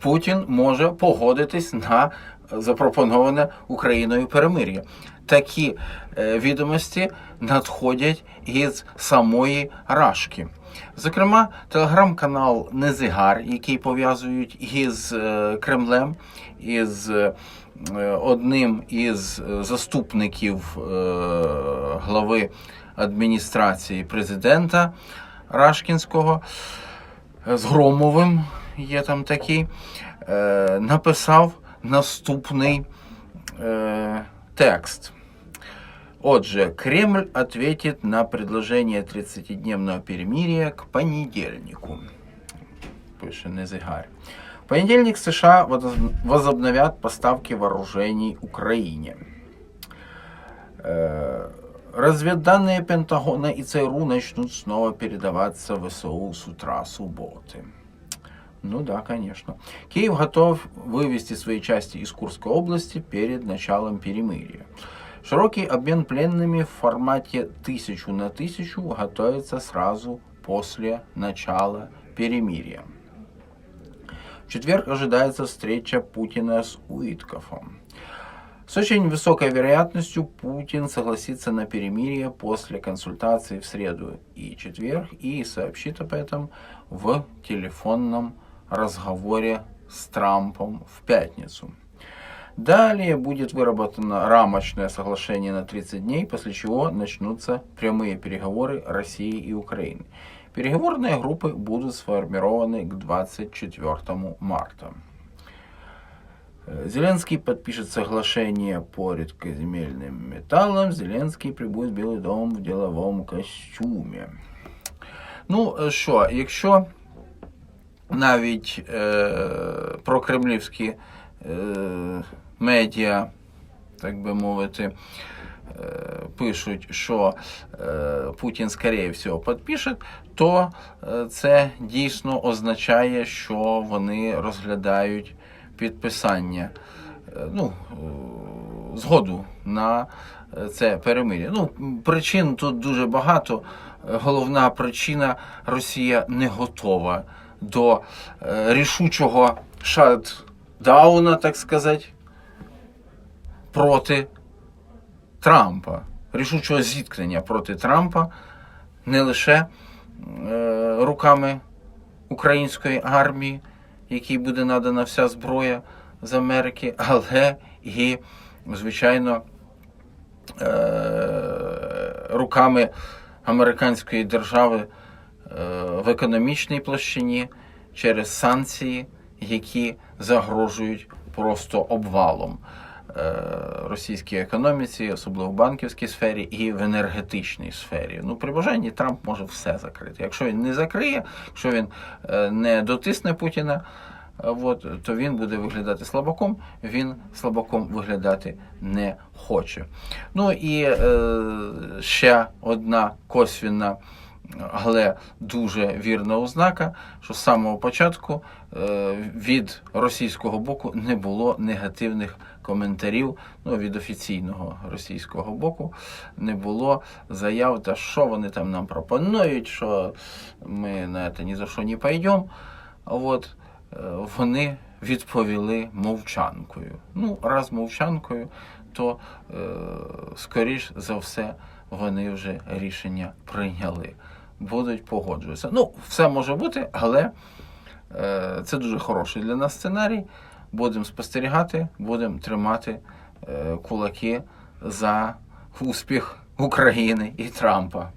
Путін може погодитись на запропоноване Україною перемир'я. Такі е, відомості надходять із самої Рашки. Зокрема, телеграм-канал Незигар, який пов'язують із е, Кремлем, із е, одним із заступників е, глави адміністрації президента Рашкінського з Громовим, є там такий, е, написав наступний е, текст. Отже, Кремль ответит на предложение 30-дневного перемирия к понедельнику. Пише Незигарь. В понедельник США воз- возобновят поставки вооружений Украине. Э, Разведданные Пентагона и ЦРУ начнут снова передаваться ВСУ с утра субботы. Ну да, конечно. Киев готов вывести свои части из Курской области перед началом перемирия. Широкий обмен пленными в формате тысячу на тысячу готовится сразу после начала перемирия. В четверг ожидается встреча Путина с Уиткофом. С очень высокой вероятностью Путин согласится на перемирие после консультации в среду и четверг и сообщит об этом в телефонном разговоре с Трампом в пятницу. Далее будет выработано рамочное соглашение на 30 дней, после чего начнутся прямые переговоры России и Украины. Переговорные группы будут сформированы к 24 марта. Э, Зеленский подпишет соглашение по редкоземельным металлам. Зеленский прибудет в Білий дом в діловому костюмі. Ну е, що, якщо навіть е, прокремлівські е, медіа, так би мовити, е, пишуть, що е, Путін, скоріше всього, підпише, то е, це дійсно означає, що вони розглядають підписання, е, ну, е, згоду на е, це перемир'я. Ну, причин тут дуже багато. Головна причина Росія не готова до е, рішучого шатдауна, так сказати, проти Трампа, рішучого зіткнення проти Трампа не лише е, руками української армії, якій буде надана вся зброя з Америки, але і, звичайно, е, руками американської держави в економічній площині через санкції, які загрожують просто обвалом е, російській економіці, особливо в банківській сфері і в енергетичній сфері. Ну, при бажанні Трамп може все закрити. Якщо він не закриє, якщо він е, не дотисне Путіна, е, от, то він буде виглядати слабаком, він слабаком виглядати не хоче. Ну і е, ще одна косвінна, але дуже вірна ознака, що з самого початку е, від російського боку не було негативних коментарів. Ну, від офіційного російського боку не було заяв, та що вони там нам пропонують, що ми на це ні за що не пойдемо. От е, вони відповіли мовчанкою. Ну, раз мовчанкою, то е, скоріш за все вони вже рішення прийняли. Будуть погоджуватися. Ну, все може бути, але е, це дуже хороший для нас сценарій. Будемо спостерігати, будемо тримати е, кулаки за успіх України і Трампа.